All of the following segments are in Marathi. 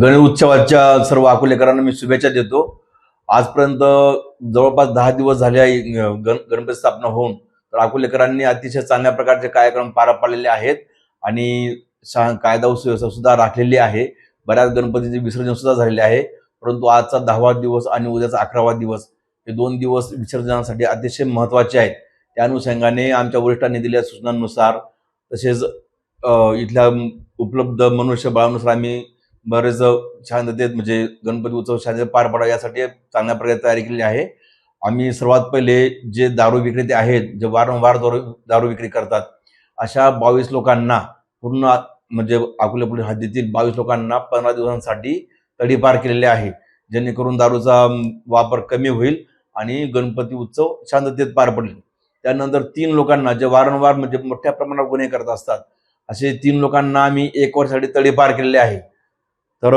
गणेश उत्सवाच्या सर्व अकोलेकरांना मी शुभेच्छा देतो. आजपर्यंत जवळपास दहा दिवस झाले आहे गण गणपती स्थापना होऊन. तर अकोलेकरांनी अतिशय चांगल्या प्रकारचे कार्यक्रम पार पाडलेले आहेत आणि कायदा सुव्यवस्था सुद्धा राखलेली आहे. बऱ्याच गणपतीचे विसर्जन सुद्धा झालेले आहे. परंतु आजचा दहावा दिवस आणि उद्याचा अकरावा दिवस हे दोन दिवस विसर्जनासाठी अतिशय महत्त्वाचे आहेत. त्या अनुषंगाने आमच्या वरिष्ठांनी दिलेल्या सूचनांनुसार तसेच इथल्या उपलब्ध मनुष्यबळानुसार आम्ही बरेच शांततेत म्हणजे गणपती उत्सव शांततेत पार पडावा यासाठी चांगल्या प्रकारे तयारी केलेली आहे. आम्ही सर्वात पहिले जे दारू विक्रेते आहेत जे वारंवार दारू दारू विक्री करतात अशा बावीस लोकांना पूर्ण म्हणजे अकोला पोलीस हद्दीतील बावीस लोकांना पंधरा दिवसांसाठी तडीपार केलेले आहे. जेणेकरून दारूचा वापर कमी होईल आणि गणपती उत्सव शांततेत पार पडेल. त्यानंतर तीन लोकांना जे वारंवार म्हणजे मोठ्या प्रमाणात गुन्हे करत असतात असे तीन लोकांना आम्ही एक वर्षासाठी तडीपार केलेले आहे. तर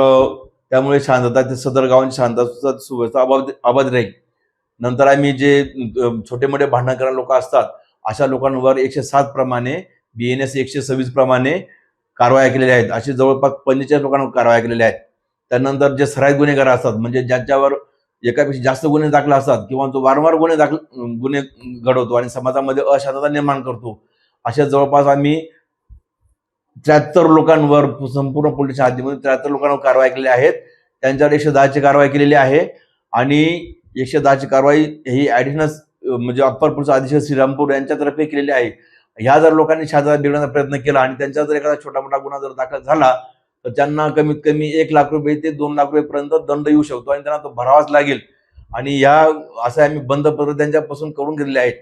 त्यामुळे शांतता ते सदर गावांची शांतता सुव्यवस्था अबाध अबाध राहील. नंतर आम्ही जे छोटे मोठे भांडण करणारे लोक असतात अशा लोकांवर एकशे सात प्रमाणे बी एन एस एकशे सव्वीस प्रमाणे कारवाया केलेल्या आहेत. असे जवळपास पंचेचाळीस लोकांवर कारवाया केलेल्या आहेत. त्यानंतर जे सराईत गुन्हेगार असतात म्हणजे ज्यांच्यावर एकापेक्षा जास्त गुन्हे दाखल असतात किंवा जो वारंवार गुन्हे दाखल गुन्हे घडवतो आणि समाजामध्ये अशांतता निर्माण करतो अशा जवळपास आम्ही त्र्याहत्तर लोकांवर संपूर्ण पोलीस हद्दीमध्ये त्र्याहत्तर लोकांवर कारवाई केली आहेत. त्यांच्यावर एकशे दहाची कारवाई केलेली आहे. आणि एकशे दहाची कारवाई ही ऍडिशनल म्हणजे अप्पर पोलीस अधीक्षक श्रीरामपूर यांच्यातर्फे केलेली आहे. ह्या जर लोकांनी शांतता बिघडण्याचा प्रयत्न केला आणि त्यांचा जर एखादा छोटा मोठा गुन्हा जर दाखल झाला तर त्यांना कमीत कमी एक लाख रुपये ते दोन लाख रुपयेपर्यंत दंड येऊ शकतो आणि त्यांना तो भरावाच लागेल. आणि या असं आम्ही बंद पत्र त्यांच्यापासून करून घेतले आहेत.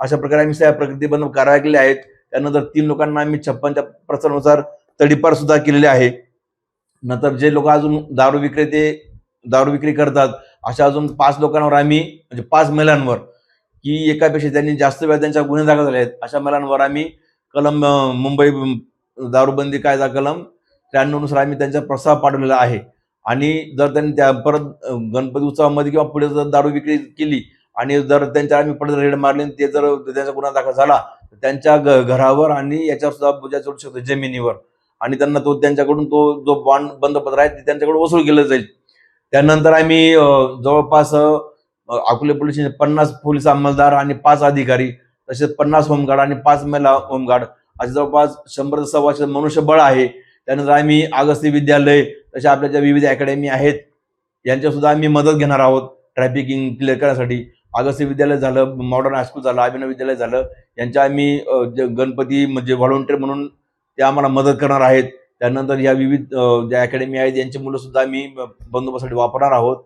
अशा प्रकारे आम्ही सह प्रकृती बंद कारवाई केल्या आहेत. त्यानंतर तीन लोकांना आम्ही छप्पनच्या प्रचारानुसार तडीपार सुद्धा केलेले आहे. नंतर जे लोक अजून दारू विक्रेते दारू विक्री करतात अशा अजून पाच लोकांवर आम्ही म्हणजे पाच महिलांवर की एकापेक्षा त्यांनी जास्त वेळा त्यांच्या गुन्हे दाखल झाले आहेत अशा महिलांवर आम्ही कलम मुंबई दारूबंदी कायदा कलम त्र्याण्णवनुसार आम्ही त्यांचा प्रस्ताव पाठवलेला आहे. आणि जर त्यांनी त्या परत गणपती उत्सवामध्ये किंवा पुढे जर दारू विक्री केली आणि जर त्यांच्या आम्ही परत रेड मारले आणि ते जर त्यांचा गुन्हा दाखल झाला त्यांच्या घ- घरावर आणि याच्यावर सुद्धा बोजा चढू शकतो जमिनीवर. आणि त्यांना तो त्यांच्याकडून तो जो बॉन्ड बंदपत्र आहे ते त्यांच्याकडून वसूल केलं जाईल. त्यानंतर आम्ही जवळपास अकोले पोलीस पन्नास पोलीस अंमलदार आणि पाच अधिकारी तसेच पन्नास होमगार्ड आणि पाच महिला होमगार्ड असे जवळपास शंभर सव्वाशे मनुष्यबळ आहे. त्यानंतर आम्ही आगस्ती विद्यालय तसे आपल्या ज्या विविध अकॅडमी आहेत यांच्या सुद्धा आम्ही मदत घेणार आहोत ट्रॅफिकिंग क्लिअर करण्यासाठी. आगस्ती विद्यालय झालं मॉडर्न हायस्कूल झालं अभिनव विद्यालय झालं यांच्या आम्ही गणपती म्हणजे व्हॉलंटियर म्हणून ते आम्हाला मदत करणार आहेत. त्यानंतर या विविध ज्या अकॅडमी आहेत यांची मुलं सुद्धा आम्ही बंदोबस्तासाठी वापरणार आहोत.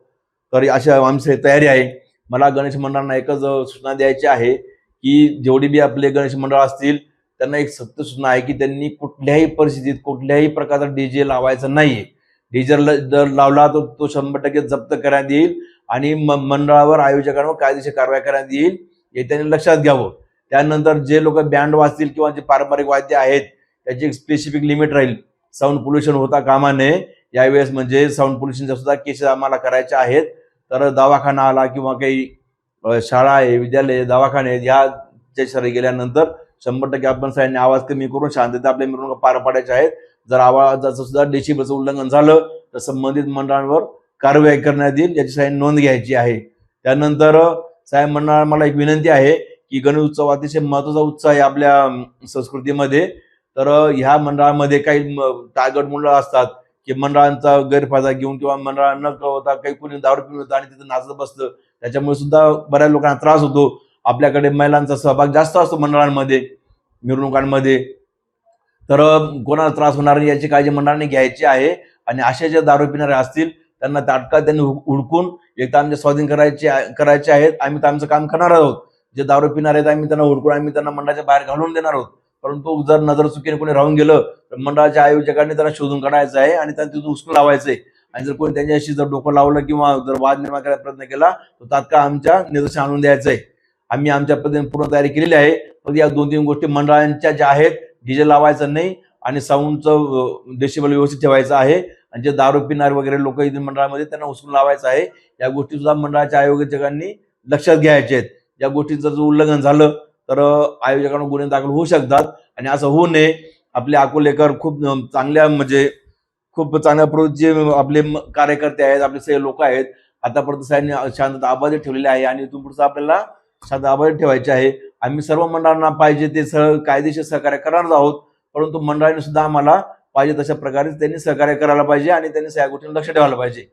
तर अशा आमची तयारी आहे. मला गणेश मंडळांना एकच सूचना द्यायची आहे की जेवढी बी आपले गणेश मंडळ असतील त्यांना एक सत्य सूचना आहे की त्यांनी कुठल्याही परिस्थितीत कुठल्याही प्रकारचा डीजे लावायचा नाहीये. डीजे जर लावला तर तो शंभर टक्के जप्त करण्यात येईल आणि म- मंडळावर आयोजकांवर कायदेशीर कारवाई करण्यात येईल हे त्यांनी लक्षात घ्यावं. त्यानंतर जे लोक बँड वाजतील किंवा जे पारंपरिक वाद्य आहेत त्याची एक स्पेसिफिक लिमिट राहील. साऊंड पोल्युशन होता कामा नये यावेळेस म्हणजे साऊंड पोल्युशनच्या सुद्धा केसेस आम्हाला करायच्या आहेत तर दवाखाना आला किंवा काही शाळा आहे विद्यालय दवाखाने आहेत ह्याच्या सरी गेल्यानंतर शंभर टक्के आपण सगळ्यांनी आवाज कमी करून शांतता आपल्या मिरवणुका पार पाडायच्या आहेत. जर आवाजाचं सुद्धा डेसिबलचं उल्लंघन झालं तर संबंधित मंडळांवर कारवाई करण्यात येईल याची साहेब नोंद घ्यायची आहे. त्यानंतर साहेब मंडळाला मला एक विनंती आहे की गणेश उत्सव अतिशय महत्त्वाचा उत्सव आहे आपल्या संस्कृतीमध्ये. तर ह्या मंडळामध्ये काही टार्गट मंडळ असतात की मंडळांचा गैरफायदा घेऊन किंवा मंडळांना न कळवता काही कोणी दारू पिऊन येतं आणि तिथं नाचत बसतं त्याच्यामुळे सुद्धा बऱ्याच लोकांना त्रास होतो. आपल्याकडे महिलांचा सहभाग जास्त असतो मंडळांमध्ये मिरवणुकांमध्ये. तर कोणाला त्रास होणार नाही याची काळजी मंडळाने घ्यायची आहे. आणि असे जे दारू पिणारे असतील त्यांना तात्काळ त्यांनी हु- हुडकून एक तर आमच्या स्वाधीन करायचे करायचे आहेत. आम्ही तर आमचं काम करणार आहोत. जे दारू पिणारे आहेत आम्ही त्यांना हुडकून आम्ही त्यांना मंडळाच्या बाहेर घालून देणार आहोत. परंतु जर नजर चुकीने कोणी राहून गेलं तर मंडळाच्या आयोजकांनी त्यांना शोधून काढायचं आहे आणि त्यांना तिथून उचलून लावायचं आहे. आणि जर कोणी त्यांच्याशी जर डोकं लावलं किंवा जर वाद निर्माण करायचा प्रयत्न केला तर तात्काळ आमच्या निदर्शन आणून द्यायचं आहे. आम्ही आमच्या पद्धतीने पूर्ण तयारी केलेली आहे. पण या दोन तीन गोष्टी मंडळांच्या ज्या आहेत डीजे लावायचं नाही आणि साऊंडचं डेसिबल व्यवस्थित ठेवायचं आहे. आणि जे दारू पिणार वगैरे लोक इथे मंडळामध्ये त्यांना उचलून लावायचं आहे. या गोष्टी सुद्धा मंडळाच्या आयोजकांनी लक्षात घ्यायच्या आहेत. या गोष्टींचं जर उल्लंघन झालं तर आयोजकांना गुन्हे दाखल होऊ शकतात. आणि असं होऊ नये. आपले अकोलेकर खूप चांगल्या म्हणजे खूप चांगल्या प्रवृत्तीचे आपले म- कार्यकर्ते आहेत आपले सगळे लोक आहेत. आतापर्यंत शांतता आबाधित ठेवलेली आहे आणि इथून पुढचं आपल्याला शांतता आबाधित ठेवायची आहे. आम्ही सर्व मंडळांना पाहिजे ते सह कायदेशीर सहकार्य करणारच आहोत. परंतु मंडळाने सुद्धा आम्हाला पाहिजे तशा प्रकारे त्यांनी सहकार्य करायला पाहिजे आणि त्यांनी सगळ्या गोष्टींना लक्ष ठेवायला पाहिजे.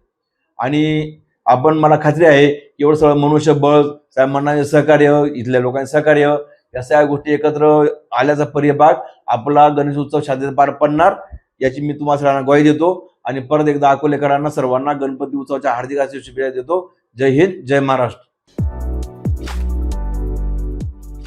आणि आपण मला खात्री आहे की एवढं सगळं मनुष्यबळ साहेब मंडळाचे सहकार्य इथल्या लोकांचे सहकार्य या सगळ्या गोष्टी एकत्र आल्याचा परिभाग आपला गणेश उत्सव शांततेत पार पडणार याची मी तुम्हाला सगळ्यांना ग्वाही देतो. आणि परत एकदा अकोलेकरांना सर्वांना गणपती उत्सवाच्या हार्दिक अशी शुभेच्छा देतो. जय हिंद जय महाराष्ट्र.